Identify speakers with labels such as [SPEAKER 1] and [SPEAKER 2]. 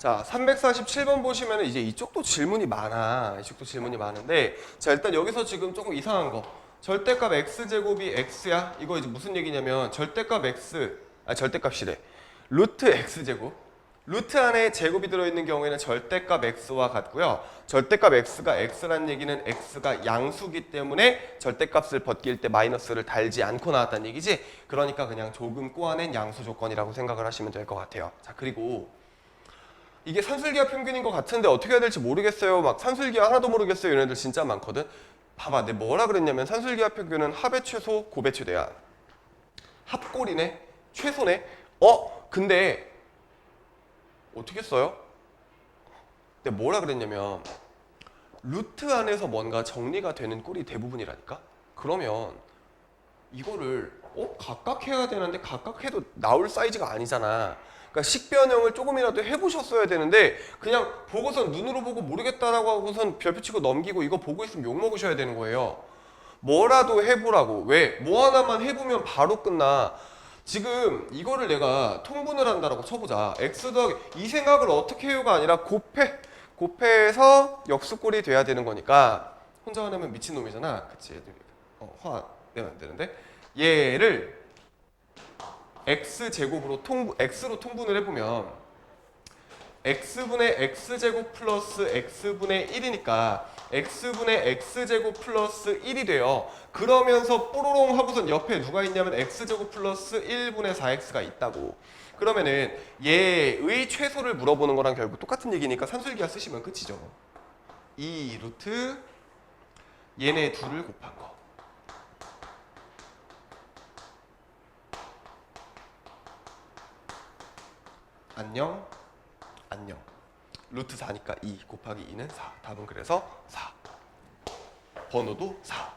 [SPEAKER 1] 자, 347번 보시면 이제 이쪽도 질문이 많아. 이쪽도 질문이 많은데, 자, 일단 여기서 지금 조금 이상한 거. 절대값 x제곱이 x야? 이거 이제 무슨 얘기냐면, 절대값 x, 아, 절대값이래. 루트 x제곱. 루트 안에 제곱이 들어있는 경우에는 절대값 x와 같고요. 절대값 x가 x라는 얘기는 x가 양수기 때문에 절대값을 벗길 때 마이너스를 달지 않고 나왔다는 얘기지. 그러니까 그냥 조금 꼬아낸 양수 조건이라고 생각을 하시면 될 것 같아요. 자, 그리고 이게 산술기하 평균인 것 같은데 어떻게 해야 될지 모르겠어요. 막 산술기하 하나도 모르겠어요. 이런 애들 진짜 많거든. 봐봐, 내가 뭐라 그랬냐면 산술기하 평균은 합의 최소, 곱의 최대야. 합골이네, 최소네. 어, 근데 어떻게 써요? 내가 뭐라 그랬냐면 루트 안에서 뭔가 정리가 되는 꼴이 대부분이라니까. 그러면 이거를 어 각각 해야 되는데 각각 해도 나올 사이즈가 아니잖아. 그러니까 식변형을 조금이라도 해보셨어야 되는데 그냥 보고선 눈으로 보고 모르겠다라고 하고선 별표 치고 넘기고 이거 보고 있으면 욕 먹으셔야 되는 거예요. 뭐라도 해보라고. 왜? 뭐 하나만 해보면 바로 끝나. 지금 이거를 내가 통분을 한다라고 쳐보자. x 더하기 이 생각을 어떻게 해요가 아니라 곱해. 곱해서 역수꼴이 돼야 되는 거니까 혼자 화내면 미친놈이잖아. 그치? 어, 화 내면 안 되는데. 얘를 x 제곱으로 통 x로 통분을 해보면 x분의 x제곱 플러스 x분의 1이니까 x분의 x제곱 플러스 1이 돼요. 그러면서 뽀로롱 하고선 옆에 누가 있냐면 x제곱 플러스 1분의 4x가 있다고. 그러면은 얘의 최소를 물어보는 거랑 결국 똑같은 얘기니까 산술기하 쓰시면 끝이죠. 2 루트 얘네 둘을 곱한 거. 안녕 안녕. 루트 4니까 2 곱하기 2는 4 답은 그래서 4 번호도 4